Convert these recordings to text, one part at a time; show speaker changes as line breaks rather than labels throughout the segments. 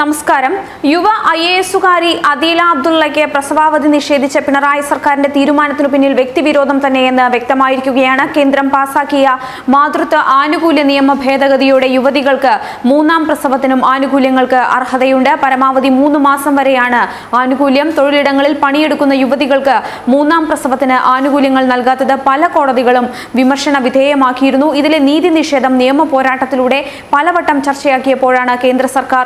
നമസ്കാരം. യുവ I A എസുകാരി അദീല അബ്ദുള്ളയ്ക്ക് പ്രസവാവധി നിഷേധിച്ച പിണറായി സർക്കാരിന്റെ തീരുമാനത്തിനു പിന്നിൽ വ്യക്തിവിരോധം തന്നെയെന്ന് വ്യക്തമായിരിക്കുകയാണ്. കേന്ദ്രം പാസാക്കിയ മാതൃത്വ ആനുകൂല്യ നിയമ ഭേദഗതിയോടെ യുവതികൾക്ക് മൂന്നാം പ്രസവത്തിനും ആനുകൂല്യങ്ങൾക്ക് അർഹതയുണ്ട്. പരമാവധി മൂന്ന് മാസം വരെയാണ് ആനുകൂല്യം. തൊഴിലിടങ്ങളിൽ പണിയെടുക്കുന്ന യുവതികൾക്ക് മൂന്നാം പ്രസവത്തിന് ആനുകൂല്യങ്ങൾ നൽകാത്തത് പല കോടതികളും വിമർശന വിധേയമാക്കിയിരുന്നു. ഇതിലെ നീതി നിഷേധം നിയമ പോരാട്ടത്തിലൂടെ പലവട്ടം ചർച്ചയാക്കിയപ്പോഴാണ് കേന്ദ്ര സർക്കാർ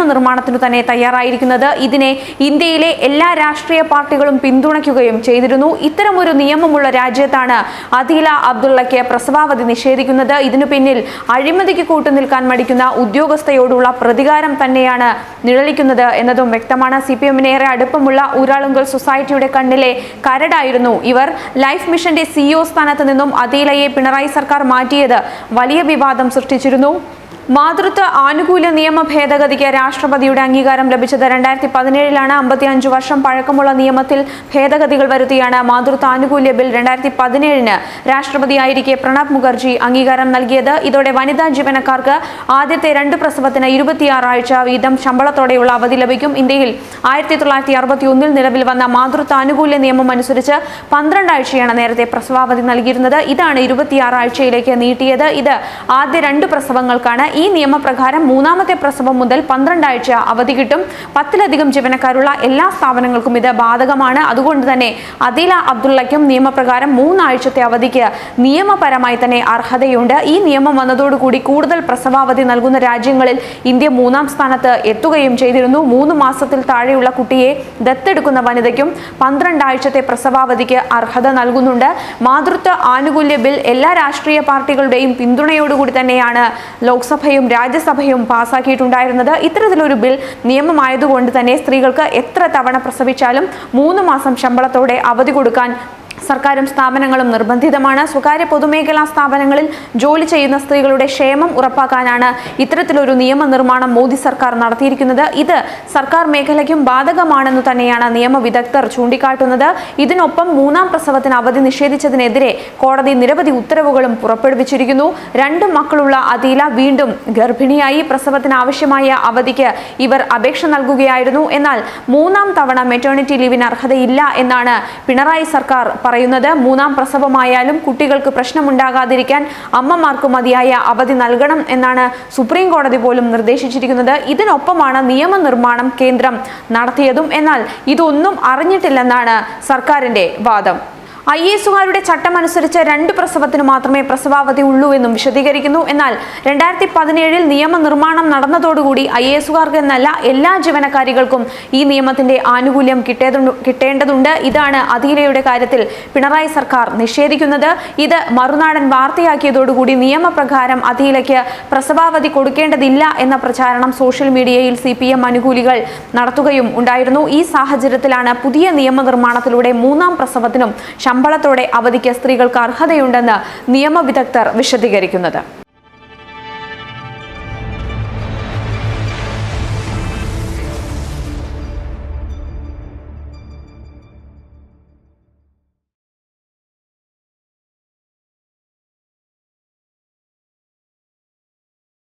നിയമനിർമ്മാണത്തിനു തന്നെ തയ്യാറായിരിക്കുന്നത്. ഇതിനെ ഇന്ത്യയിലെ എല്ലാ രാഷ്ട്രീയ പാർട്ടികളും പിന്തുണയ്ക്കുകയും ചെയ്തിരുന്നു. ഇത്തരമൊരു നിയമമുള്ള രാജ്യത്താണ് അദീല അബ്ദുള്ളയ്ക്ക് പ്രസവാവധി നിഷേധിക്കുന്നത്. ഇതിനു പിന്നിൽ അഴിമതിക്ക് കൂട്ടുനിൽക്കാൻ മടിക്കുന്ന ഉദ്യോഗസ്ഥയോടുള്ള പ്രതികാരം തന്നെയാണ് നിഴലിക്കുന്നത് എന്നതും വ്യക്തമാണ്. സി പി എമ്മിനേറെ അടുപ്പമുള്ള ഊരാളുങ്കൽ സൊസൈറ്റിയുടെ കണ്ണിലെ കരടായിരുന്നു ഇവർ. ലൈഫ് മിഷന്റെ സിഇഒ സ്ഥാനത്ത് നിന്നും അദീലയെ പിണറായി സർക്കാർ മാറ്റിയത് വലിയ വിവാദം സൃഷ്ടിച്ചിരുന്നു. മാതൃത്വ ആനുകൂല്യ നിയമ ഭേദഗതിക്ക് രാഷ്ട്രപതിയുടെ അംഗീകാരം ലഭിച്ചത് രണ്ടായിരത്തി പതിനേഴിലാണ് അമ്പത്തി അഞ്ച് വർഷം പഴക്കമുള്ള നിയമത്തിൽ ഭേദഗതികൾ വരുത്തിയാണ് മാതൃത്വ ആനുകൂല്യ ബിൽ രണ്ടായിരത്തി പതിനേഴിന് രാഷ്ട്രപതിയായിരിക്കെ പ്രണബ് മുഖർജി അംഗീകാരം നൽകിയത്. ഇതോടെ വനിതാ ജീവനക്കാർക്ക് ആദ്യത്തെ രണ്ട് പ്രസവത്തിന് ഇരുപത്തിയാറ് ആഴ്ച വീതം ശമ്പളത്തോടെയുള്ള അവധി ലഭിക്കും. ഇന്ത്യയിൽ ആയിരത്തി തൊള്ളായിരത്തി അറുപത്തി ഒന്നിൽ നിലവിൽ വന്ന മാതൃത്വ ആനുകൂല്യ നിയമം അനുസരിച്ച് പന്ത്രണ്ട് ആഴ്ചയാണ് നേരത്തെ പ്രസവാവധി നൽകിയിരുന്നത്. ഇതാണ് ഇരുപത്തിയാറ് ആഴ്ചയിലേക്ക് നീട്ടിയത്. ഇത് ആദ്യ രണ്ട് പ്രസവങ്ങൾക്കാണ് ഈ നിയമപ്രകാരം മൂന്നാമത്തെ പ്രസവം മുതൽ പന്ത്രണ്ടാഴ്ച അവധി കിട്ടും. പത്തിലധികം ജീവനക്കാരുള്ള എല്ലാ സ്ഥാപനങ്ങൾക്കും ഇത് ബാധകമാണ്. അതുകൊണ്ട് തന്നെ അദീല അബ്ദുള്ളയ്ക്കും നിയമപ്രകാരം മൂന്നാഴ്ചത്തെ അവധിക്ക് നിയമപരമായി തന്നെ അർഹതയുണ്ട്. ഈ നിയമം വന്നതോടുകൂടി കൂടുതൽ പ്രസവാവധി നൽകുന്ന രാജ്യങ്ങളിൽ ഇന്ത്യ മൂന്നാം സ്ഥാനത്ത് എത്തുകയും ചെയ്തിരുന്നു. മൂന്ന് മാസത്തിൽ താഴെയുള്ള കുട്ടിയെ ദത്തെടുക്കുന്ന വനിതയ്ക്കും പന്ത്രണ്ടാഴ്ചത്തെ പ്രസവാവധിക്ക് അർഹത നൽകുന്നുണ്ട്. മാതൃത്വ ആനുകൂല്യ ബിൽ എല്ലാ രാഷ്ട്രീയ പാർട്ടികളുടെയും പിന്തുണയോടുകൂടി തന്നെയാണ് ലോക്സഭയും രാജ്യസഭയും പാസാക്കിയിട്ടുണ്ടായിരുന്നത് ഇത്തരത്തിലൊരു ബിൽ നിയമമായതുകൊണ്ട് തന്നെ സ്ത്രീകൾക്ക് എത്ര തവണ പ്രസവിച്ചാലും മൂന്ന് മാസം ശമ്പളത്തോടെ അവധി കൊടുക്കാൻ സർക്കാരും സ്ഥാപനങ്ങളും നിർബന്ധിതമാണ്. സ്വകാര്യ പൊതുമേഖലാ സ്ഥാപനങ്ങളിൽ ജോലി ചെയ്യുന്ന സ്ത്രീകളുടെ ക്ഷേമം ഉറപ്പാക്കാനാണ് ഇത്തരത്തിലൊരു നിയമനിർമ്മാണം മോദി സർക്കാർ നടത്തിയിരിക്കുന്നത്. ഇത് സർക്കാർ മേഖലയ്ക്കും ബാധകമാണെന്ന് തന്നെയാണ് നിയമ വിദഗ്ധർ ചൂണ്ടിക്കാട്ടുന്നത്. ഇതിനൊപ്പം മൂന്നാം പ്രസവത്തിന് അവധി നിഷേധിച്ചതിനെതിരെ കോടതി നിരവധി ഉത്തരവുകളും പുറപ്പെടുവിച്ചിരിക്കുന്നു. രണ്ട് മക്കളുള്ള അതീല വീണ്ടും ഗർഭിണിയായി പ്രസവത്തിന് ആവശ്യമായ അവധിക്ക് ഇവർ അപേക്ഷ നൽകുകയായിരുന്നു. എന്നാൽ മൂന്നാം തവണ മെറ്റേണിറ്റി ലീവിന് അർഹതയില്ല എന്നാണ് പിണറായി സർക്കാർ പറയുന്നത് മൂന്നാം പ്രസവമായാലും കുട്ടികൾക്ക് പ്രശ്നമുണ്ടാകാതിരിക്കാൻ അമ്മമാർക്ക് മതിയായ അവധി നൽകണം എന്നാണ് സുപ്രീം കോടതി പോലും നിർദ്ദേശിച്ചിരിക്കുന്നത്. ഇതിനൊപ്പമാണ് നിയമനിർമ്മാണം കേന്ദ്രം നടത്തിയതും എന്നാൽ ഇതൊന്നും അറിഞ്ഞിട്ടില്ലെന്നാണ് സർക്കാരിന്റെ വാദം. ഐ എസുകാരുടെ ചട്ടമനുസരിച്ച് രണ്ട് പ്രസവത്തിന് മാത്രമേ പ്രസവാവധി ഉള്ളൂ എന്നും വിശദീകരിക്കുന്നു. എന്നാൽ രണ്ടായിരത്തി പതിനേഴിൽ നിയമനിർമ്മാണം നടന്നതോടുകൂടി ഐ എസുകാർക്ക് എന്നല്ല എല്ലാ ജീവനക്കാരികൾക്കും ഈ നിയമത്തിന്റെ ആനുകൂല്യം കിട്ടേണ്ടതുണ്ട്. ഇതാണ് അതിരയുടെ കാര്യത്തിൽ പിണറായി സർക്കാർ നിഷേധിക്കുന്നത്. ഇത് മറുനാടൻ വാർത്തയാക്കിയതോടുകൂടി നിയമപ്രകാരം അതിലയ്ക്ക് പ്രസവാവധി കൊടുക്കേണ്ടതില്ല എന്ന പ്രചാരണം സോഷ്യൽ മീഡിയയിൽ സി പി എം അനുകൂലികൾ നടത്തുകയും ഉണ്ടായിരുന്നു. ഈ സാഹചര്യത്തിലാണ് പുതിയ നിയമനിർമ്മാണത്തിലൂടെ മൂന്നാം പ്രസവത്തിനും ശമ്പളത്തോടെ അവധിക്ക് സ്ത്രീകൾക്ക് അർഹതയുണ്ടെന്ന് നിയമവിദഗ്ധർ വിശദീകരിക്കുന്നത്.